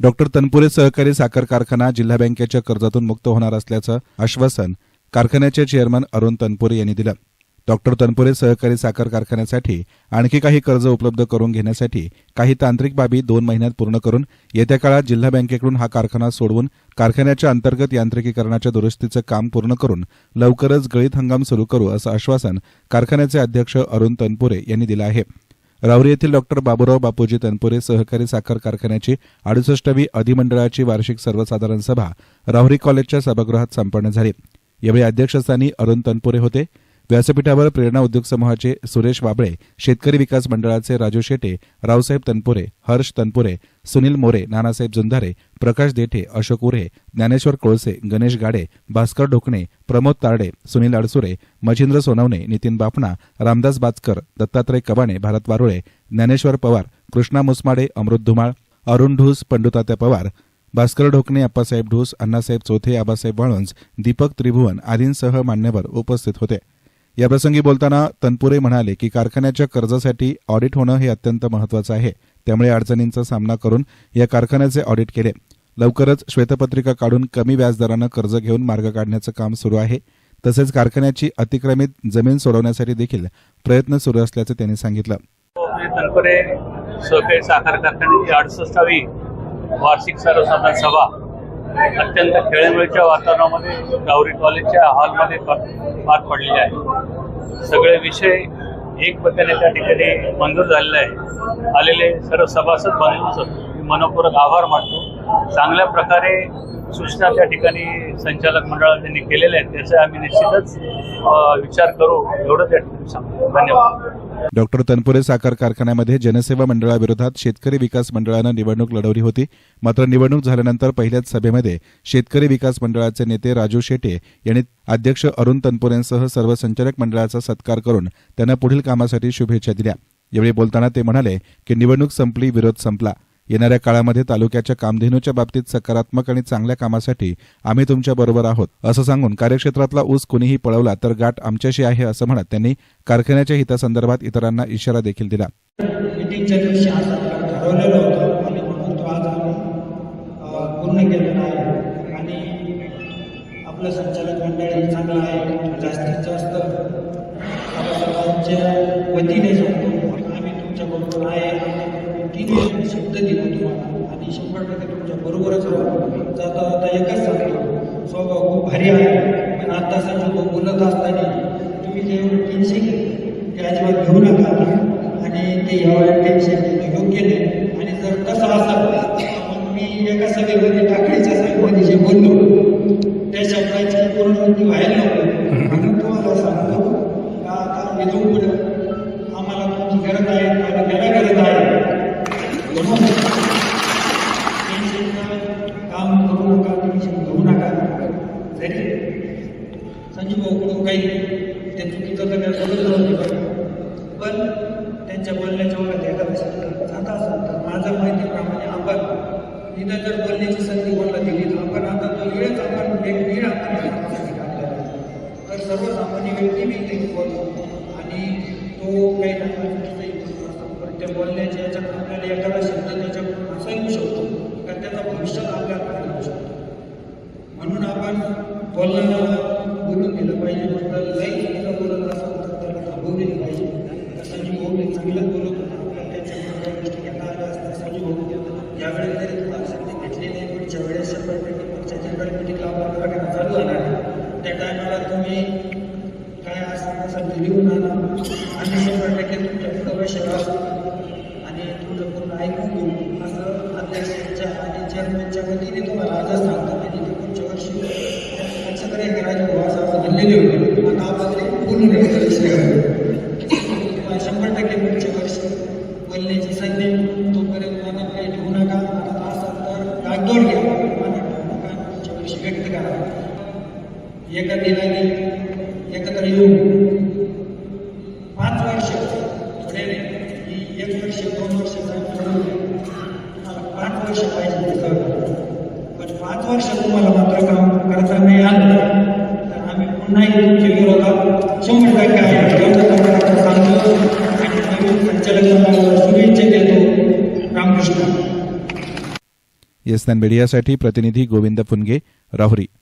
Doctor Tanpure सहकारी साखर कारखाना जिल्हा बँकेच्या कर्जातून मुक्त होणार असल्याचं आश्वासन कारखान्याचे चेअरमन अरुण तनपुरे यांनी दिलं. डॉक्टर तनपुरे सहकारी साखर कारखान्यासाठी आणखी काही कर्ज उपलब्ध करून घेण्यासाठी काही तांत्रिक बाबी दोन महिन्यात पूर्ण करून येत्या काळात जिल्हा बँकेकडून हा कारखाना सोडवून कारखान्याच्या अंतर्गत यांत्रिकीकरणाच्या दुरुस्तीचं काम पूर्ण करून लवकरच गळीत हंगाम सुरू करू असं आश्वासन कारखान्याचे अध्यक्ष अरुण तनपुरे यांनी दिलं आहे. राहुरी येथील डॉक्टर बाबूराव बापूजी तनपुरे सहकारी साखर कारखान्याची अडुसष्टवी अधिमंडळाची वार्षिक सर्वसाधारण सभा राहुरी कॉलेजच्या सभागृहात संपन्न झाली. यावेळी अध्यक्षस्थानी अरुण तनपुरे होते. व्यासपीठावर प्रेरणा उद्योग समूहाचे सुरेश वाबळे शेतकरी विकास मंडळाचे राजू शेटे रावसाहेब तनपुरे हर्ष तनपुरे सुनील मोरे नानासाहेब जुंधारे प्रकाश देठे अशोक उरे ज्ञानेश्वर कोळसे गणेश गाडे भास्कर ढोकणे प्रमोद तारडे सुनील अडसुरे मच्छिंद्र सोनवणे नितीन बाफणा रामदास बाचकर दत्तात्रय कवाणे भारत वारुळे ज्ञानेश्वर पवार कृष्णा मुसमाडे अमृत धुमाळ अरुण ढूस पंडुतात्या पवार भास्कर ढोकणे अप्पासाहेब ढूस अण्णासाहेब चोथे आबासाहेब वाळुंज दीपक त्रिभुवन आदींसह मान्यवर उपस्थित होते. याप्रसंगी बोलताना तनपुरे म्हणाले की कारखान्याच्या कर्जासाठी ऑडिट होणं हे अत्यंत महत्वाचं आहे. त्यामुळे अडचणींचा सामना करून या कारखान्याचे ऑडिट केले. लवकरच श्वेतपत्रिका काढून कमी व्याजदरानं कर्ज घेऊन मार्ग काढण्याचं काम सुरू आहे. तसेच कारखान्याची अतिक्रमित जमीन सोडवण्यासाठी देखील प्रयत्न सुरू असल्याचं त्यांनी सांगितलं. तनपुरे सहकारी साखर कारखान्याची अडुसष्टावी वार्षिक सर्वसाधारण सभा अत्यंत खेळीमेळीच्या वातावरणामध्ये गावरी कॉलेजच्या हॉलमध्ये पार पडलेली आहे. सगळे विषय एकमताने त्या ठिकाणी मंजूर झालेले आहे आलेले सर्व सभासद बंधूंचं मनपूर्वक आभार मानतो. चांगल्या प्रकारे सूचना त्या ठिकाणी संचालक मंडळाने त्यांनी केलेल्या आहेत त्याचा आम्ही निश्चितच विचार करू एवढं त्या ठिकाणी सांगतो. धन्यवाद. डॉक्टर तनपुरे साखर कारखान्यामध्ये जनसेवा मंडळाविरोधात शेतकरी विकास मंडळानं निवडणूक लढवली होती. मात्र निवडणूक झाल्यानंतर पहिल्याच सभेमध्ये शेतकरी विकास मंडळाचे नेते राजू शेटे यांनी अध्यक्ष अरुण तनपुरेंसह सर्व संचालक मंडळाचा सत्कार करून त्यांना पुढील कामासाठी शुभेच्छा दिल्या. यावेळी बोलताना ते म्हणाले की निवडणूक संपली विरोध संपला. येणाऱ्या काळामध्ये तालुक्याच्या कामधेनूच्या बाबतीत सकारात्मक आणि चांगल्या कामासाठी आम्ही तुमच्या बरोबर आहोत. असं सांगून कार्यक्षेत्रातला ऊस कुणीही पळवला तर गाठ आमच्याशी आहे असं म्हणत त्यांनी कारखान्याच्या हितासंदर्भात इतरांना इशारा देखील दिला. आपलं संचालक मंडळ चांगलं आहे. जास्तीत जास्त सर्वांच्या वतीने सांगतो. आम्ही तुमच्या बरोबर आहे. आम्ही शब्द दिला तुम्हाला. आणि शंभर टक्के तुमच्या बरोबरच राहू जाता जाता एकच सांगतो. स्वभाव खूप भारी आहे. पण आता सांगतो बोलत असताना तुम्ही ते टेन्शन ते अजिबात घेऊ नका. आणि ते यावेळेला टेन्शन घेणं योग्य नाही. आणि जर तसं असाल मग मी एका सभेमध्ये टाकळीच्या सभेमध्ये जे बोललो त्या शब्दाची पूर्ण व्हायला नको. म्हणून तुम्हाला सांगतो का आता इथून पुढे आम्हाला तुमची गरज आहे तालुक्याला गरज आहे म्हणून टेन्शनचं काम करू नका टेन्शन घेऊ नका जरी संजू भाऊ काही? ते चुकीचं तर काय बोलत नव्हते पण त्यांच्या बोलण्याच्या वरात एखादा शब्द जात असेल तर माझं माहितीप्रमाणे आपण इथं जर बोलण्याची संधी कोणाला दिली तर आपण आता तो वेळच आपण एक वेळ आपण तर सर्वसामान्य व्यक्ती मी ते बोलतो. आणि तो काही ना पण त्या बोलण्याच्या याच्यात आपल्याला एखादा शब्द त्याच्याकडून असा येऊ शकतो. तर त्याचा भविष्यात आपल्याला शकतो. म्हणून आपण बोलणं बोलून दिलं पाहिजे. फक्त लई चुकीचं बोलत असेल तर त्याला थांबवू दिलं पाहिजे. संजीव भाऊ हे बोलत होता गोष्टी घेता आल्या असतात संजीव भाऊ यावेळेस जरी संधी घेतली नाही. पुढच्या वेळेस शंभर टक्के पुढच्या जनरल मिटिंगला त्या टायमाला तुम्ही काय असं लिहून आणा. आणि शंभर टक्के तुमच्या पुढं आणि तुमचं पूर्ण ऐकून घेऊ असं अध्यक्षांच्या आणि चेअरमॅनच्या वतीने तुम्हाला आजच सांगतो आणि ते पुढच्या वर्षी सगळे करायचे भाऊ असं आपण म्हणलेले होते आता आपण ते पूर्ण करायचा विषय आहे. तुम्हाला शंभर टक्के पुढच्या वर्षी बोलण्याची संधी तोपर्यंत मनात काही ठेवू नका आता असेल तर कागदोड घ्या मनात ठेवू नका पुढच्या वर्षी व्यक्त करा एका दिनाने एकत्र येऊन पाच वर्ष थोडे नाही की एक वर्ष दोन वर्ष। तुम्हाला पाच वर्ष पाच वर्ष तुम्हाला मात्र काम करता नाही आलं तर आम्ही पुन्हा तुमच्या विरोधात शंभर टक्के आहे येसनान मीडियासाठी प्रतिनिधी गोविंद फुनगे, राहुरी।